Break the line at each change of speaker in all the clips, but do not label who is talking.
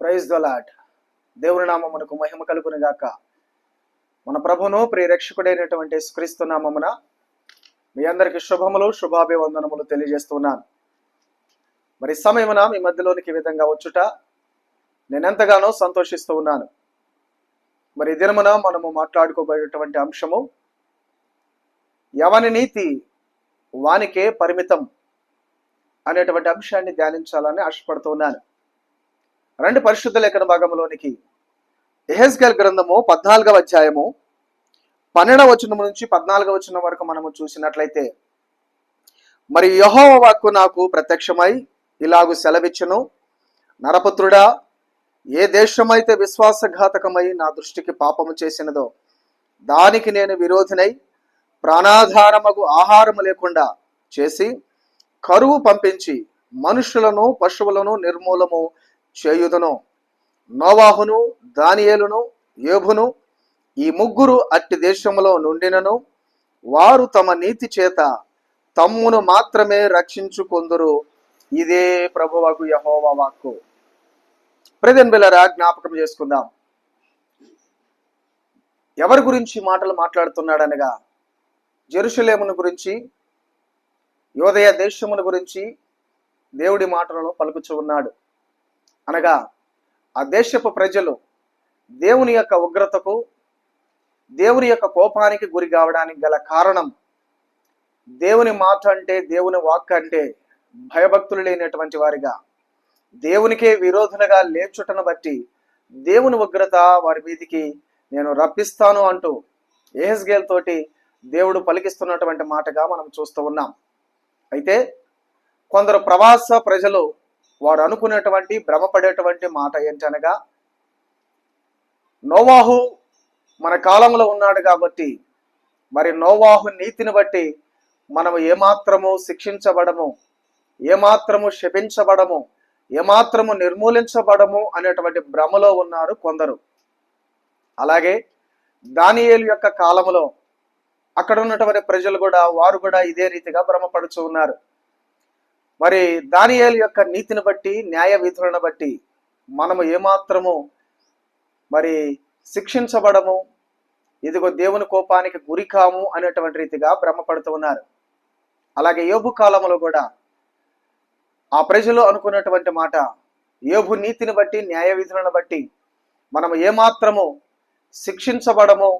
Praise the దేవుని నామమునకు మహిమ కలుగును గాక. మన ప్రభును ప్రియరక్షకుడైనటువంటి క్రీస్తు నామమున మీ అందరికి శుభములు శుభాభివందనములు తెలియజేస్తున్నాను. మరి సమయమున మీ మధ్యలోనికి ఈ విధంగా వచ్చుట నేనెంతగానో సంతోషిస్తూ ఉన్నాను. మరి దినమున మనము మాట్లాడుకోబడేటువంటి అంశము యవని నీతి వానికే పరిమితం అనేటువంటి అంశాన్ని ధ్యానించాలని ఆశపడుతున్నాను రెండు పరిశుద్ధ లేఖన భాగంలోనికి ఎహెస్గల్ గ్రంథము పద్నాలుగవ అధ్యాయము పన్నెండవ వచనం నుంచి పద్నాలుగవ వచనం వరకు మనము చూసినట్లయితే మరి యహోవ వాక్కు నాకు ప్రత్యక్షమై ఇలాగు సెలవిచ్చును. నరపుత్రుడా ఏ దేశమైతే విశ్వాసఘాతకమై నా దృష్టికి పాపము చేసినదో దానికి నేను విరోధినై ప్రాణాధారమగు ఆహారము లేకుండా చేసి కరువు పంపించి మనుషులను పశువులను నిర్మూలము చేయుదును. నోవాహును దానియేలును ఏభును ఈ ముగ్గురు అట్టి దేశములో నుండినను వారు తమ నీతి చేత తమ్మును మాత్రమే రక్షించుకొందురు. ఇదే ప్రభువకు యహోవా వాక్కు. ప్రదన్ బిల్లరా జ్ఞాపకం చేసుకుందాం. ఎవరి గురించి మాటలు మాట్లాడుతున్నాడనగా జెరూసలేమును గురించి యోదయ దేశమును గురించి దేవుడి మాటలను పలుకుచు ఉన్నాడు. అనగా ఆ దేశపు ప్రజలు దేవుని యొక్క ఉగ్రతకు దేవుని యొక్క కోపానికి గురి కావడానికి గల కారణం. దేవుని మాట అంటే దేవుని వాక్ అంటే భయభక్తులు లేనటువంటి వారిగా. దేవునికే విరోధులుగా లేచుటను బట్టి దేవుని ఉగ్రత వారి మీదికి నేను రప్పిస్తాను అంటూ ఏహెస్గేల్ తోటి దేవుడు పలికిస్తున్నటువంటి మాటగా మనం చూస్తూ ఉన్నాం. అయితే కొందరు ప్రవాస ప్రజలు వారు అనుకునేటువంటి భ్రమపడేటువంటి మాట ఏంటనగా నోవాహు మన కాలంలో ఉన్నాడు కాబట్టి మరి నోవాహు నీతిని బట్టి మనము ఏమాత్రము శిక్షించబడము ఏమాత్రము శపించబడము ఏమాత్రము నిర్మూలించబడము అనేటువంటి భ్రమలో ఉన్నారు కొందరు. అలాగే దానియేలు యొక్క కాలంలో అక్కడ ఉన్నటువంటి ప్రజలు కూడా వారు కూడా ఇదే రీతిగా భ్రమపడుచు ఉన్నారు. మరి దానియాల యొక్క నీతిని బట్టి న్యాయ విధులను బట్టి మనము ఏమాత్రము మరి శిక్షించబడము ఇదిగో దేవుని కోపానికి గురి కాము అనేటువంటి రీతిగా భ్రమపడుతూ ఉన్నారు. అలాగే యోబు కాలంలో కూడా ఆ ప్రజలు అనుకున్నటువంటి మాట యోబు నీతిని బట్టి న్యాయ విధులను బట్టి మనము ఏమాత్రము శిక్షించబడము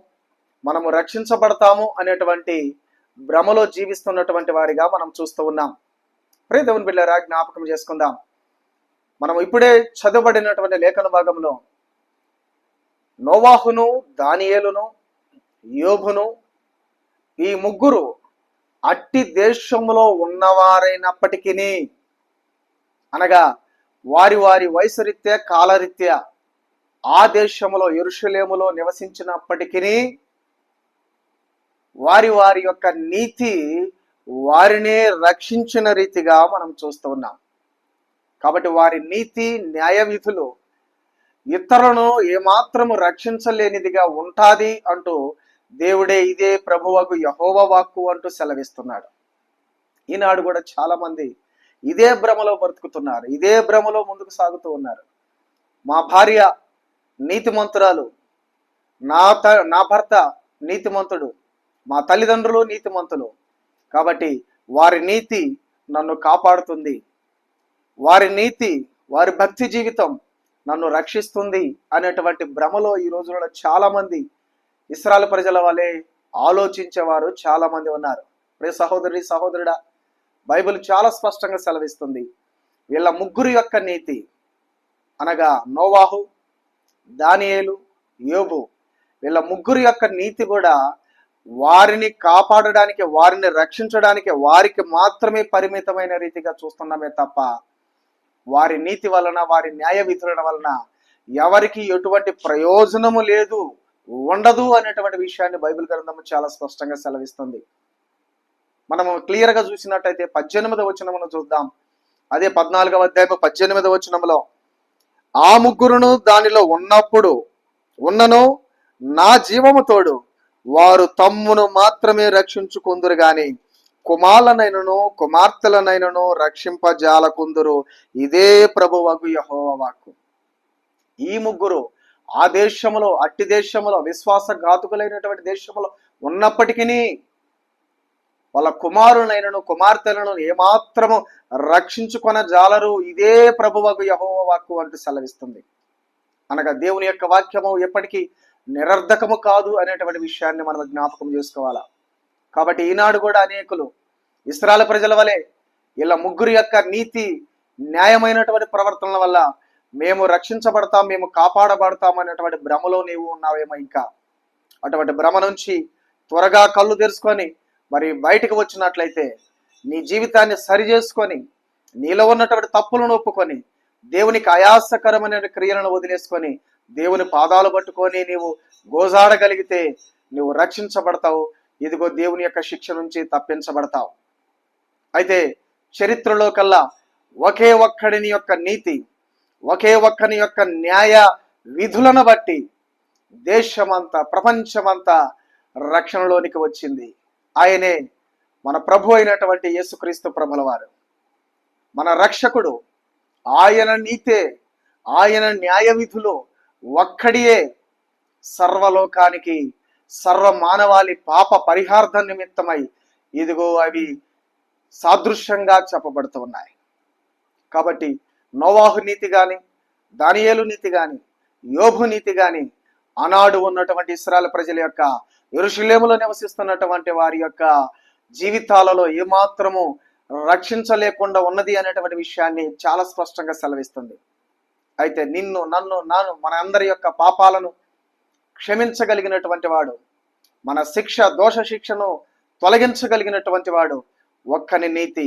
మనము రక్షించబడతాము అనేటువంటి భ్రమలో జీవిస్తున్నటువంటి వారిగా మనం చూస్తూ ఉన్నాం. ప్రే దేవుని బిళ్ళారా జ్ఞాపకం చేసుకుందాం. మనం ఇప్పుడే చదవబడినటువంటి లేఖన భాగంలో నోవాహును దానియేలును యోభును ఈ ముగ్గురు అట్టి దేశంలో ఉన్నవారైనప్పటికీ అనగా వారి వారి వయసురీత్యా కాలరీత్యా ఆ దేశంలో ఎరుషలేములో నివసించినప్పటికీ వారి వారి యొక్క నీతి వారినే రక్షించిన రీతిగా మనం చూస్తూ ఉన్నాం. కాబట్టి వారి నీతి న్యాయ విధులు ఇతరులను ఏమాత్రము రక్షించలేనిదిగా ఉంటాది అంటూ దేవుడే ఇదే ప్రభువకు యహోవ వాక్కు అంటూ సెలవిస్తున్నాడు. ఈనాడు కూడా చాలా మంది ఇదే భ్రమలో బ్రతుకుతున్నారు ఇదే భ్రమలో ముందుకు సాగుతూ ఉన్నారు. మా భార్య నీతిమంతురాలు నా త నా భర్త నీతిమంతుడు మా తల్లిదండ్రులు నీతిమంతులు కాబట్టి వారి నీతి నన్ను కాపాడుతుంది. వారి నీతి వారి భక్తి జీవితం నన్ను రక్షిస్తుంది అనేటువంటి భ్రమలో ఈ రోజుల్లో చాలామంది ఇస్రాయల్ ప్రజల వలె ఆలోచించేవారు చాలామంది ఉన్నారు. ప్రే సహోదరి సహోదరుడా బైబిల్ చాలా స్పష్టంగా సెలవిస్తుంది. వీళ్ళ ముగ్గురు యొక్క నీతి అనగా నోవాహు దానియేలు యోబు. వీళ్ళ ముగ్గురు యొక్క నీతి కూడా వారిని కాపాడడానికి వారిని రక్షించడానికి వారికి మాత్రమే పరిమితమైన రీతిగా చూస్తున్నామే తప్ప వారి నీతి వలన వారి న్యాయ విధుల వలన ఎవరికి ఎటువంటి ప్రయోజనము లేదు ఉండదు అనేటువంటి విషయాన్ని బైబిల్ గ్రంథము చాలా స్పష్టంగా సెలవిస్తుంది. మనము క్లియర్గా చూసినట్టయితే పద్దెనిమిదవ వచనమును చూద్దాం. అదే పద్నాలుగవ అధ్యాయం పద్దెనిమిదవ వచనంలో ఆ ముగ్గురును దానిలో ఉన్నప్పుడు ఉన్నను నా జీవము తోడు వారు తమ్మును మాత్రమే రక్షించుకుందురు గాని కుమారులనైనను కుమార్తెలనైనను రక్షింపజాలకుందరు. ఇదే ప్రభువగు యహోవ వాక్కు. ఈ ముగ్గురు ఆ దేశములో అట్టి దేశములో విశ్వాసఘాతుకులైనటువంటి దేశములో ఉన్నప్పటికీ వాళ్ళ కుమారులైనను కుమార్తెలను ఏమాత్రము రక్షించుకొన జాలరు ఇదే ప్రభువకు యహోవ వాక్కు అంటూ సెలవిస్తుంది. అనగా దేవుని యొక్క వాక్యము ఎప్పటికీ నిరర్ధకము కాదు అనేటువంటి విషయాన్ని మనం జ్ఞాపకం చేసుకోవాలా? కాబట్టి ఈనాడు కూడా అనేకులు ఇస్రాల ప్రజల వలె ఇలా ముగ్గురు యొక్క నీతి న్యాయమైనటువంటి ప్రవర్తనల వల్ల మేము రక్షించబడతాం మేము కాపాడబడతాం అనేటువంటి భ్రమలో నీవు ఉన్నావేమో ఇంకా. అటువంటి భ్రమ నుంచి త్వరగా కళ్ళు తెరుచుకొని మరి బయటకు వచ్చినట్లయితే నీ జీవితాన్ని సరి చేసుకొని నీలో ఉన్నటువంటి తప్పులను ఒప్పుకొని దేవునికి ఆయాసకరమైన క్రియలను వదిలేసుకొని దేవుని పాదాలు పట్టుకొని నీవు గోజాడగలిగితే నువ్వు రక్షించబడతావు. ఇదిగో దేవుని యొక్క శిక్ష నుంచి తప్పించబడతావు. అయితే చరిత్రలో కల్లా ఒకే ఒక్కడిని యొక్క నీతి ఒకే ఒక్కని యొక్క న్యాయ విధులను బట్టి దేశమంతా ప్రపంచమంతా రక్షణలోనికి వచ్చింది. ఆయనే మన ప్రభు అయినటువంటి యేసుక్రీస్తు ప్రభుల వారు మన రక్షకుడు. ఆయన నీతే ఆయన న్యాయ విధులు ఒక్కడియే సర్వలోకానికి సర్వ మానవాళి పాప పరిహార్థ నిమిత్తమై ఇదిగో అవి సాదృశ్యంగా చెప్పబడుతూ ఉన్నాయి కాబట్టి నోవాహు నీతి కానీ దానియేలు నీతి కానీ యోభు నీతి కానీ ఆనాడు ఉన్నటువంటి ఇస్రాయల్ ప్రజల యొక్క ఎరుషులేములో నివసిస్తున్నటువంటి వారి యొక్క జీవితాలలో ఏమాత్రము రక్షించలేకుండా ఉన్నది అనేటువంటి విషయాన్ని చాలా స్పష్టంగా సెలవిస్తుంది. అయితే నిన్ను నన్ను నాను మన అందరి యొక్క పాపాలను క్షమించగలిగినటువంటి వాడు మన శిక్ష దోష శిక్షను తొలగించగలిగినటువంటి వాడు ఒక్కని నీతి.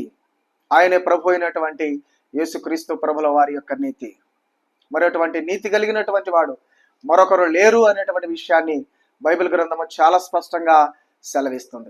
ఆయనే ప్రభు అయినటువంటి యేసుక్రీస్తు ప్రభుల వారి యొక్క నీతి. మరొటువంటి నీతి కలిగినటువంటి వాడు మరొకరు లేరు అనేటువంటి విషయాన్ని బైబిల్ గ్రంథము చాలా స్పష్టంగా సెలవిస్తుంది.